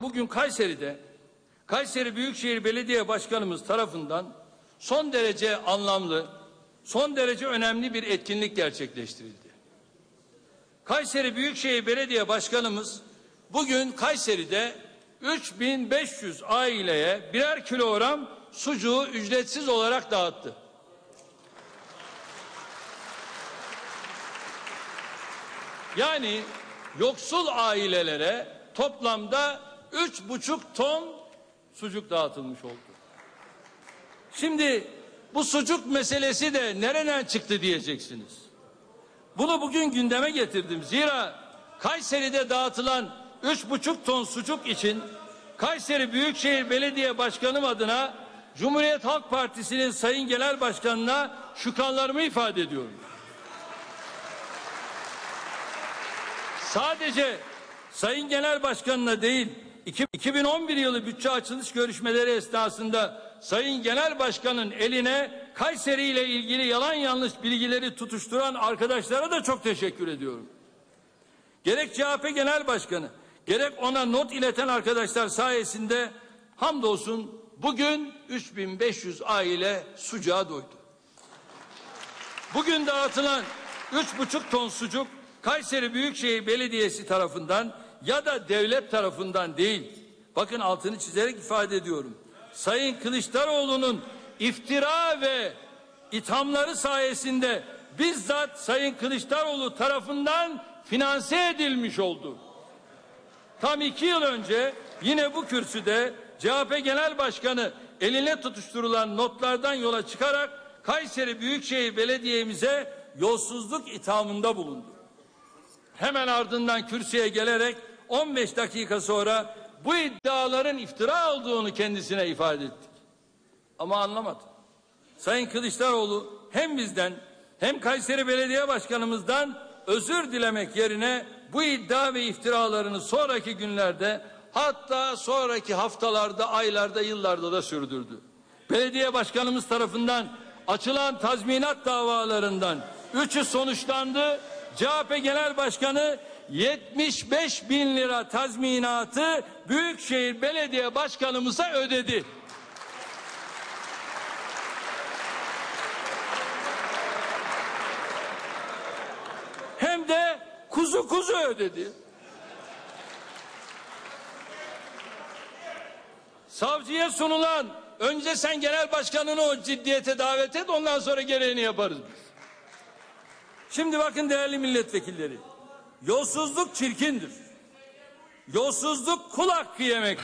Bugün Kayseri'de Kayseri Büyükşehir Belediye Başkanımız tarafından son derece anlamlı, son derece önemli bir etkinlik gerçekleştirildi. Kayseri Büyükşehir Belediye Başkanımız bugün Kayseri'de 3500 aileye birer kilogram sucuğu ücretsiz olarak dağıttı. Yani yoksul ailelere toplamda üç buçuk ton sucuk dağıtılmış oldu. Şimdi bu sucuk meselesi de nereden çıktı diyeceksiniz. Bunu bugün gündeme getirdim. Zira Kayseri'de dağıtılan üç buçuk ton sucuk için Kayseri Büyükşehir Belediye Başkanım adına Cumhuriyet Halk Partisi'nin Sayın Genel Başkanı'na şükranlarımı ifade ediyorum. Sadece Sayın Genel Başkanı'na değil, 2011 yılı bütçe açılış görüşmeleri esnasında Sayın Genel Başkan'ın eline Kayseri ile ilgili yalan yanlış bilgileri tutuşturan arkadaşlara da çok teşekkür ediyorum. Gerek CHP Genel Başkanı, gerek ona not ileten arkadaşlar sayesinde hamdolsun bugün 3500 aile sucuğa doydu. Bugün dağıtılan üç buçuk ton sucuk Kayseri Büyükşehir Belediyesi tarafından ya da devlet tarafından değil. Bakın altını çizerek ifade ediyorum. Sayın Kılıçdaroğlu'nun iftira ve ithamları sayesinde bizzat Sayın Kılıçdaroğlu tarafından finanse edilmiş oldu. Tam iki yıl önce yine bu kürsüde CHP Genel Başkanı eline tutuşturulan notlardan yola çıkarak Kayseri Büyükşehir Belediye'mize yolsuzluk ithamında bulundu. Hemen ardından kürsüye gelerek 15 dakika sonra bu iddiaların iftira olduğunu kendisine ifade ettik. Ama anlamadı. Sayın Kılıçdaroğlu hem bizden hem Kayseri Belediye Başkanımızdan özür dilemek yerine bu iddia ve iftiralarını sonraki günlerde hatta sonraki haftalarda, aylarda, yıllarda da sürdürdü. Belediye başkanımız tarafından açılan tazminat davalarından üçü sonuçlandı. CHP Genel Başkanı 75 bin lira tazminatı Büyükşehir Belediye Başkanımıza ödedi. Hem de kuzu kuzu ödedi. Savcıya sunulan önce sen genel başkanını o ciddiyete davet et ondan sonra gereğini yaparız biz. Şimdi bakın değerli milletvekilleri. Yolsuzluk çirkindir. Yolsuzluk kul hakkı yemek.